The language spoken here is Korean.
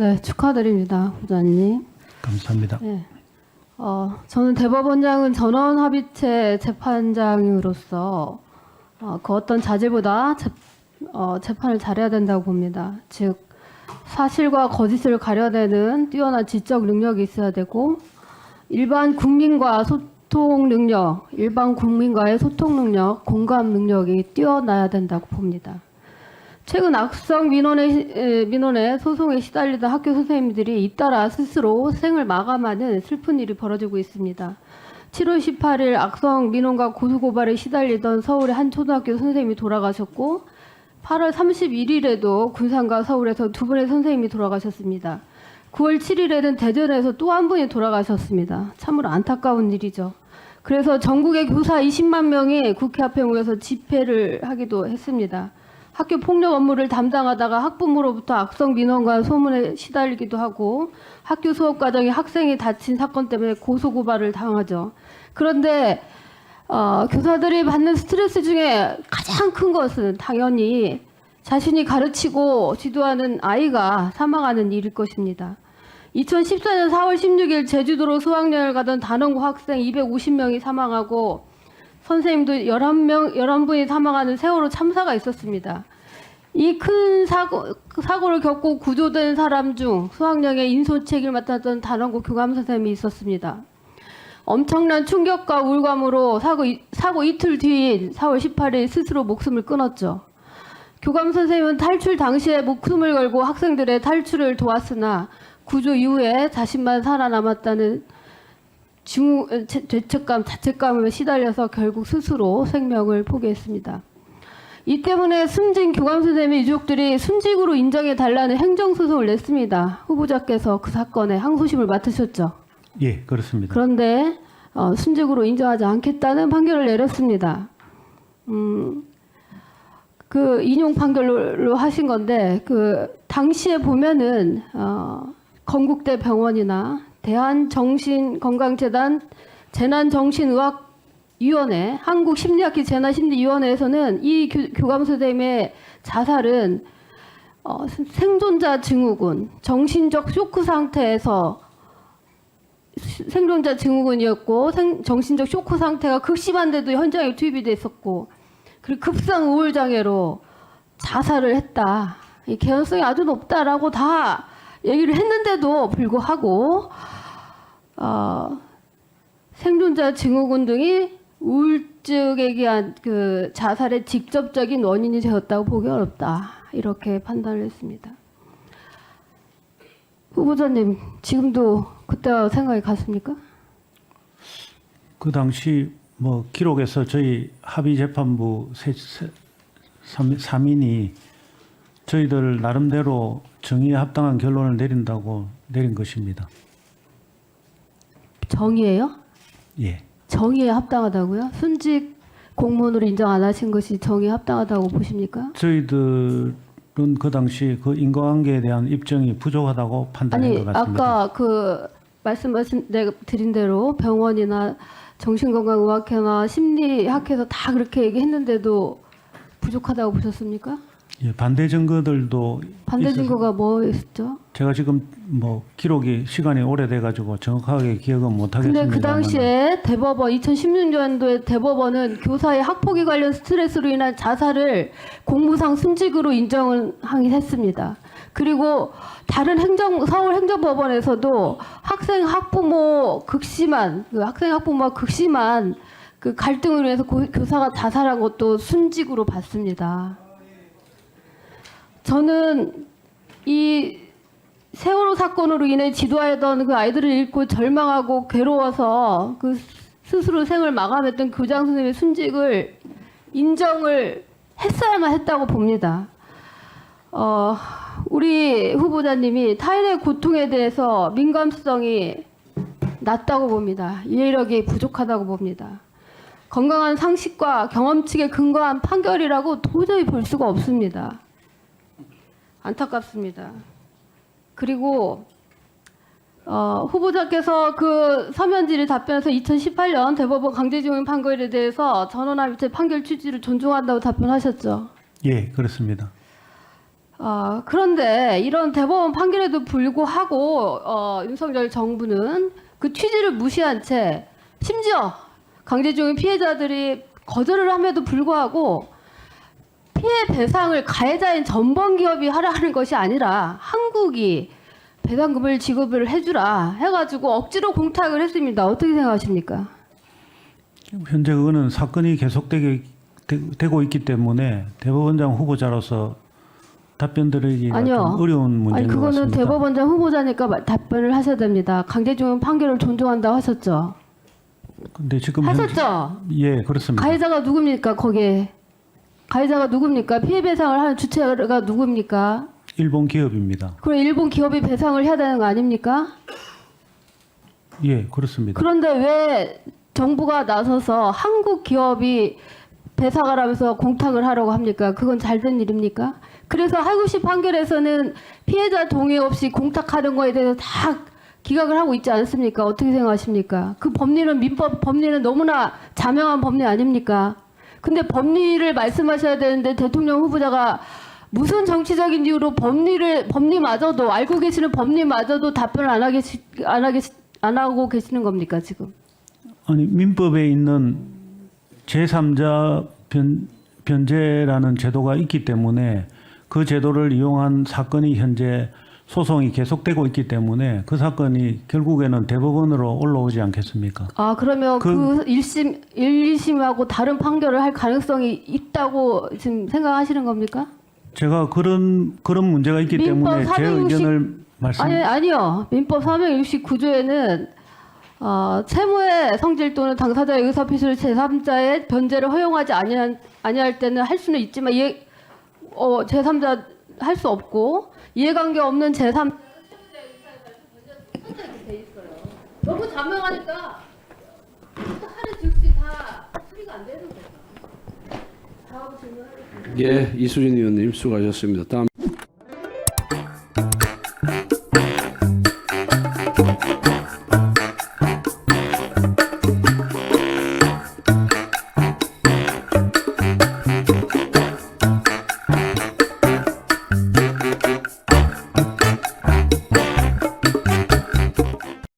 네, 축하드립니다, 부장님. 감사합니다. 네. 어, 저는 대법원장은 전원 합의체 재판장으로서 어, 그 어떤 자질보다 재, 어, 재판을 잘해야 된다고 봅니다. 즉 사실과 거짓을 가려내는 뛰어난 지적 능력이 있어야 되고 일반 국민과 소통 능력, 일반 국민과의 소통 능력, 공감 능력이 뛰어나야 된다고 봅니다. 최근 악성 민원의 에, 민원의 소송에 시달리던 학교 선생님들이 잇따라 스스로 생을 마감하는 슬픈 일이 벌어지고 있습니다. 7월 18일 악성 민원과 고소고발에 시달리던 서울의 한 초등학교 선생님이 돌아가셨고 8월 31일에도 군산과 서울에서 두 분의 선생님이 돌아가셨습니다. 9월 7일에는 대전에서 또 한 분이 돌아가셨습니다. 참으로 안타까운 일이죠. 그래서 전국의 교사 20만 명이 국회 앞에 모여서 집회를 하기도 했습니다. 학교 폭력 업무를 담당하다가 학부모로부터 악성 민원과 소문에 시달리기도 하고 학교 수업 과정에 학생이 다친 사건 때문에 고소 고발을 당하죠. 그런데 어, 교사들이 받는 스트레스 중에 가장 큰 것은 당연히 자신이 가르치고 지도하는 아이가 사망하는 일일 것입니다. 2014년 4월 16일 제주도로 수학여행을 가던 단원고 학생 250명이 사망하고 선생님도 11명, 11분이 사망하는 세월호 참사가 있었습니다. 이 큰 사고, 사고를 겪고 구조된 사람 중 수학여행의 인솔책을 맡았던 단원고 교감 선생님이 있었습니다. 엄청난 충격과 울감으로 사고, 이- 사고 이틀 뒤인 4월 18일 스스로 목숨을 끊었죠. 교감 선생님은 탈출 당시에 목숨을 걸고 학생들의 탈출을 도왔으나 구조 이후에 자신만 살아남았다는 중, 죄- 죄책감, 자책감에 시달려서 결국 스스로 생명을 포기했습니다. 이 때문에 숨진 교감 선생님의 유족들이 순직으로 인정해 달라는 행정소송을 냈습니다. 후보자께서 그 사건에 항소심을 맡으셨죠. 예, 그렇습니다. 그런데 어, 순직으로 인정하지 않겠다는 판결을 내렸습니다. 음, 그 인용 판결로 하신 건데 그 당시에 보면은 어, 건국대 병원이나 대한정신건강재단 재난정신의학 위원회 한국 심리학회 재난 심리 위원회에서는 이 교, 교감 선생님의 자살은 어, 생존자 증후군, 정신적 쇼크 상태에서 생존자 증후군이었고 생- 정신적 쇼크 상태가 극심한데도 현장에 투입이 됐었고 그리고 급성 우울 장애로 자살을 했다. 이 개연성이 아주 높다라고 다 얘기를 했는데도 불구하고 어, 생존자 증후군 등이 우울증에 의한 그 자살의 직접적인 원인이 되었다고 보기 어렵다. 이렇게 판단을 했습니다. 후보자님 지금도 그때와 생각이 같습니까? 그 당시 뭐 기록에서 저희 합의 재판부 세, 세, 3, 인이 저희들 나름대로 정의에 합당한 결론을 내린다고 내린 것입니다. 정의예요? 예. 정의에 합당하다고요? 순직 공무원으로 인정 안 하신 것이 정의에 합당하다고 보십니까? 저희들은 그 당시 그 인과관계에 대한 입증이 부족하다고 판단한 아니 것 같습니다. 아까 그 말씀하신 내가 드린 대로 병원이나 정신건강의학회나 심리학회에서 다 그렇게 얘기했는데도 부족하다고 보셨습니까? 예, 반대 증거들도 반대 있어서 증거가 뭐였죠? 제가 지금 뭐 기록이 시간이 오래돼 가지고 정확하게 기억은 못 근데 하겠습니다. 그 당시에 대법원 2016년도에 대법원은 교사의 학폭위 관련 스트레스로 인한 자살을 공무상 순직으로 인정을 하긴 했습니다. 그리고 다른 행정 서울 행정법원에서도 학생 학부모 극심한 그 학생 학부모와 극심한 그 갈등으로 인해서 고- 교사가 자살한 것도 순직으로 봤습니다. 저는 이 세월호 사건으로 인해 지도하던 그 아이들을 잃고 절망하고 괴로워서 그 스스로 생을 마감했던 교장 선생님의 순직을 인정을 했어야만 했다고 봅니다. 어, 우리 후보자님이 타인의 고통에 대해서 민감성이 낮다고 봅니다. 이해력이 부족하다고 봅니다. 건강한 상식과 경험칙에 근거한 판결이라고 도저히 볼 수가 없습니다. 안타깝습니다. 그리고 어, 후보자께서 그 서면질의 답변에서 2018년 대법원 강제징용 판결에 대해서 전원합의체 판결 취지를 존중한다고 답변하셨죠. 예, 그렇습니다. 아, 그런데 이런 대법원 판결에도 불구하고 어, 윤석열 정부는 그 취지를 무시한 채 심지어 강제징용 피해자들이 거절을 함에도 불구하고 피해 배상을 가해자인 전범 기업이 하라는 것이 아니라 한국이 배상금을 지급을 해주라 해가지고 억지로 공탁을 했습니다. 어떻게 생각하십니까? 현재 그거는 사건이 계속되게 되- 되고 있기 때문에 대법원장 후보자로서 답변 드리기가 아니요. 좀 어려운 문제인 아니 것 그거는 같습니다. 대법원장 후보자니까 마- 답변을 하셔야 됩니다. 강제징용 판결을 존중한다고 하셨죠? 근데 지금 현재- 하셨죠? 예 그렇습니다. 가해자가 누굽니까 거기에? 가해자가 누굽니까? 피해 배상을 하는 주체가 누굽니까? 일본 기업입니다. 그럼 일본 기업이 배상을 해야 되는 거 아닙니까? 예 그렇습니다. 그런데 왜 정부가 나서서 한국 기업이 배상을 하면서 공탁을 하려고 합니까? 그건 잘된 일입니까? 그래서 하구시 판결에서는 피해자 동의 없이 공탁하는 거에 대해서 다 기각을 하고 있지 않습니까? 어떻게 생각하십니까? 그 법리는 민법 법리는 너무나 자명한 법리 아닙니까? 근데 법리를 말씀하셔야 되는데 대통령 후보자가 무슨 정치적인 이유로 법리를 법리마저도 알고 계시는 법리마저도 답변을 안 하게 안 하게 안 하고 계시는 겁니까 지금? 아니 민법에 있는 제3자 변, 변제라는 제도가 있기 때문에 그 제도를 이용한 사건이 현재 소송이 계속되고 있기 때문에 그 사건이 결국에는 대법원으로 올라오지 않겠습니까? 아 그러면 그, 그- 1심 1, 2심하고 다른 판결을 할 가능성이 있다고 지금 생각하시는 겁니까? 제가 그런 그런 문제가 있기 때문에 제460 의견을 말씀 아니 아니요. 민법 469조에는 어, 채무의 성질 또는 당사자의 의사 표시를 제3자의 변제를 허용하지 아니한, 아니할 때는 할 수는 있지만 이해 어, 제3자 할 수 없고 이해관계 없는 제3 너무 자명하니까 하는 즉시 다 수리가 안 되는 거죠. 다음 질문. 예, 이수진 의원님 수고하셨습니다. 다음